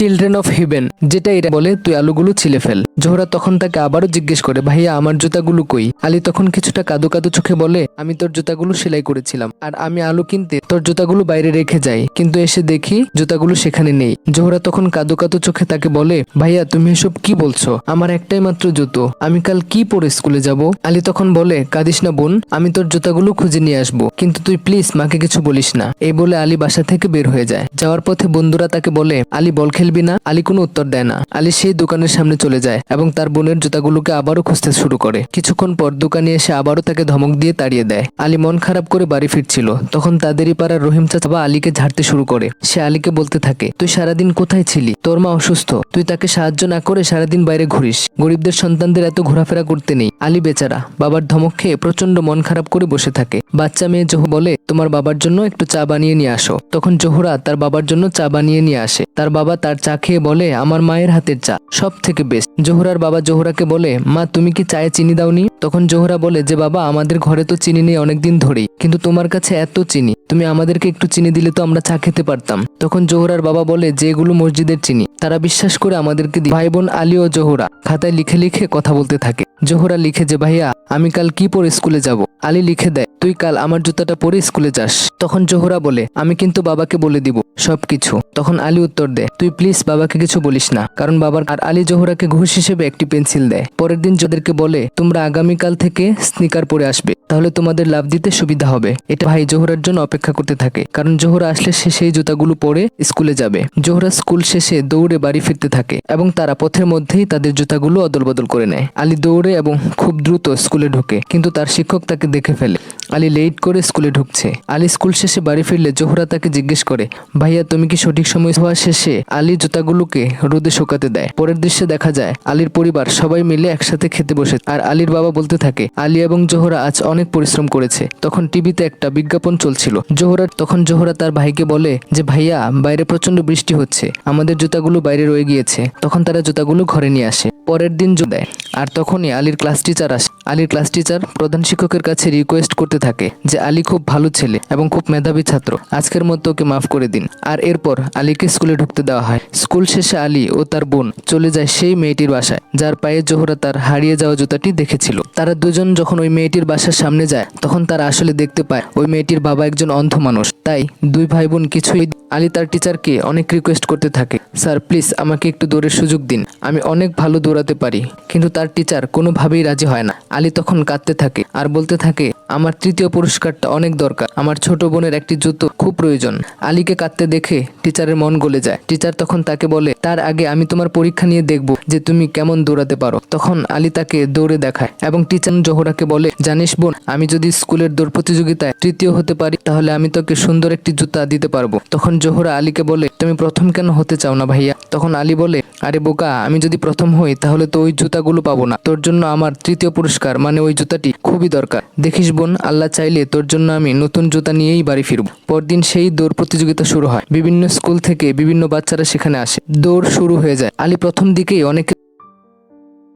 Children of heaven যেটা এরা বলে, তুই আলুগুলো ছিলে ফেল। জোহরা তখন তাকে আবারও জিজ্ঞেস করে, ভাইয়া, আমার জুতাগুলো কই? আলী তখন কিছুটা কাদো কাদো চোখে বলে, আমি তোর জুতাগুলো সেলাই করেছিলাম, আর আমি আলু কিনতে তোর জুতাগুলো বাইরে রেখে যাই। কিন্তু এসে দেখি জুতাগুলো সেখানে নেই। জোহরা তখন কাদো কাদো চোখে তাকে বলে, ভাইয়া, তুমি এসব কি বলছো? আমার একটাই মাত্র জুতো, আমি কাল কি পরে স্কুলে যাব? আলী তখন বলে, কাঁদিস না বোন, আমি তোর জুতাগুলো খুঁজে নিয়ে আসব, কিন্তু তুই প্লিজ মাকে কিছু বলিস না। এই বলে আলী বাসা থেকে বের হয়ে যায়। যাওয়ার পথে বন্ধুরা তাকে বলে, আলী, বল খেলবি না, আলী কোনো উত্তর দেয় না। আলী সেই দোকানের সামনে চলে যায় এবং তার বোনের জুতাগুলোকে আবারও খুঁজতে শুরু করে। কিছুক্ষণ পর দোকানে এসে আবারও তাকে ধমক দিয়ে তাড়িয়ে দেয়। আলী মন খারাপ করে বাড়ি ফিরছিল। তখন তাদেরই পাড়ার রহিম চাচা আলীকে ঝাড়তে শুরু করে। সে আলীকে বলতে থাকে, তুই সারাদিন কোথায় ছিলি? তোর মা অসুস্থ। তুই তাকে সাহায্য না করে সারাদিন বাইরে ঘুরিস। গরিবদের সন্তানদের এত ঘোরাফেরা করতে নেই। আলী বেচারা, বাবার ধমক খেয়ে প্রচণ্ড মন খারাপ করে বসে থাকে। বাচ্চা মেয়ে জহু বলে, তোমার বাবার জন্য একটু চা বানিয়ে নিয়ে আসো। তখন জোহরা তার বাবার জন্য চা বানিয়ে নিয়ে আসে। তার বাবা তার চা খেয়ে বলে, আমার মায়ের হাতের চা সব থেকে বেস্ট জোহরার বাবা জোহরাকে বলে, মা, তুমি কি চায়ে চিনি দাওনি? তখন জোহরা বলে, যে বাবা, আমাদের ঘরে তো চিনি নেই অনেকদিন ধরেই, কিন্তু তোমার কাছে এত চিনি, তুমি আমাদেরকে একটু চিনি দিলে তো আমরা চা খেতে পারতাম। তখন জোহরার বাবা বলে যে এগুলো মসজিদের চিনি, তারা বিশ্বাস করে আমাদেরকে ভাই বোন আলী ও জোহরা খাতায় লিখে লিখে কথা বলতে থাকে। জোহরা লিখে যে, ভাইয়া, আমি কাল কি পরে স্কুলে যাব? আলী লিখে দেয় তুই কাল আমার জুতাটা পরে স্কুলে যাস। তখন জোহরা বলে, আমি কিন্তু বাবাকে বলে দিব সবকিছু। তখন আলী উত্তর দেয়, তুই প্লিজ বাবাকে কিছু বলিস না, কারণ বাবার আর আলী জোহরাকে ঘুষ হিসেবে একটি পেন্সিল দেয়। পরের দিন যাদেরকে বলে, তোমরা আগামীকাল থেকে স্নিকার পরে আসবে, তাহলে তোমাদের লাভ দিতে সুবিধা হবে। এটা ভাই জোহরার জন্য অপেক্ষা করতে থাকে, কারণ জোহরা আসলে সে সেই জুতাগুলো পরে স্কুলে যাবে। জোহরা স্কুল শেষে দৌড়ে বাড়ি ফিরতে থাকে, এবং তারা পথের মধ্যেই তাদের জুতাগুলো অদল বদল করে নেয়। আলী দৌড়ে এবং খুব দ্রুত স্কুলে ঢোকে, কিন্তু তার শিক্ষক তাকে দেখে ফেলে। আলী লেট করে স্কুলে ঢুকছে। আলী স্কুল শেষে বাড়ি ফিরলে জোহরা তাকে জিজ্ঞেস করে, ভাইয়া, তুমি কি সঠিক সময় হওয়া শেষে আলী জুতাগুলোকে রোদে শুকাতে দেয়? পরের দৃশ্যে দেখা যায়, আলীর পরিবার সবাই মিলে একসাথে খেতে বসে, আর আলীর বাবা বলতে থাকে, আলী এবং জোহরা আজ অনেক পরিশ্রম করেছে। তখন টিভিতে একটা বিজ্ঞাপন চলছিল। জোহরা, তখন জোহরা তার ভাইকে বলে যে, ভাইয়া, বাইরে প্রচণ্ড বৃষ্টি হচ্ছে। আমাদের জুতাগুলো বাইরে রয়ে গিয়েছে। তখন তারা জুতাগুলো ঘরে নিয়ে আসে। পরের দিন দেয়, আর তখনই আলীর ক্লাস টিচার আসে। আলীর ক্লাস টিচার প্রধান শিক্ষকের কাছে রিকোয়েস্ট করতে থাকে যে আলী খুব ভালো ছেলে এবং খুব মেধাবী ছাত্র। আজকের মতো ওকে মাফ করে দিন। আর এরপর আলীকে স্কুলে ঢুকতে দেওয়া হয়। স্কুল শেষে আলী ও তার বোন চলে যায় সেই মেয়েটির বাসায়, যার পায়ে জোহরা তার হারিয়ে যাওয়া জুতাটি দেখেছিল। তারা দুজন যখন ওই মেয়েটির বাসার সামনে যায়, তখন তারা আসলে দেখতে পায় ওই মেয়েটির বাবা একজন অন্ধ মানুষ। তাই দুই ভাই বোন কিছুই আলী তার টিচারকে অনেক রিকোয়েস্ট করতে থাকে, স্যার প্লিজ আমাকে একটু দৌড়ের সুযোগ দিন। আমি অনেক ভালো দৌড়াতে পারি। কিন্তু তার টিচার কোনোভাবেই রাজি হয় না। আলী তখন কাঁদতে থাকে আর বলতে থাকে, আমার তৃতীয় পুরস্কারটা অনেক দরকার। আমার ছোট বোনের একটি জুতো খুব প্রয়োজন আলীকে কাঁদতে দেখে টিচারের মন গলে যায়। টিচার তখন তাকে বলে, তার আগে আমি তোমার পরীক্ষা নিয়ে দেখব যে তুমি কেমন দৌড়াতে পারো তখন আলী তাকে দৌড়ে দেখায় এবং টিচার জোহরাকে বলে, জানিস বোন, আমি যদি স্কুলের দৌড় প্রতিযোগিতায় তৃতীয় হতে পারি, তাহলে আমি তোকে সুন্দর একটি জুতা দিতে পারব তখন জোহরা আলীকে বলে, তুমি প্রথম কেন হতে চাও না ভাইয়া তখন আলী বলে আরে বোকা, আমি যদি প্রথম হই, তাহলে তো ওই জুতাগুলো পাবো না। তোর জন্য আমার তৃতীয় পুরস্কার মানে ওই জুতাটি খুবই দরকার। দেখিস বোন, আল্লাহ চাইলে তোর জন্য আমি নতুন জুতা নিয়েই বাড়ি ফিরব। পরদিন সেই দৌড় প্রতিযোগিতা শুরু হয়। বিভিন্ন স্কুল থেকে বিভিন্ন বাচ্চারা সেখানে আসে। দৌড় শুরু হয়ে যায়। আলী প্রথম দিকেই অনেকে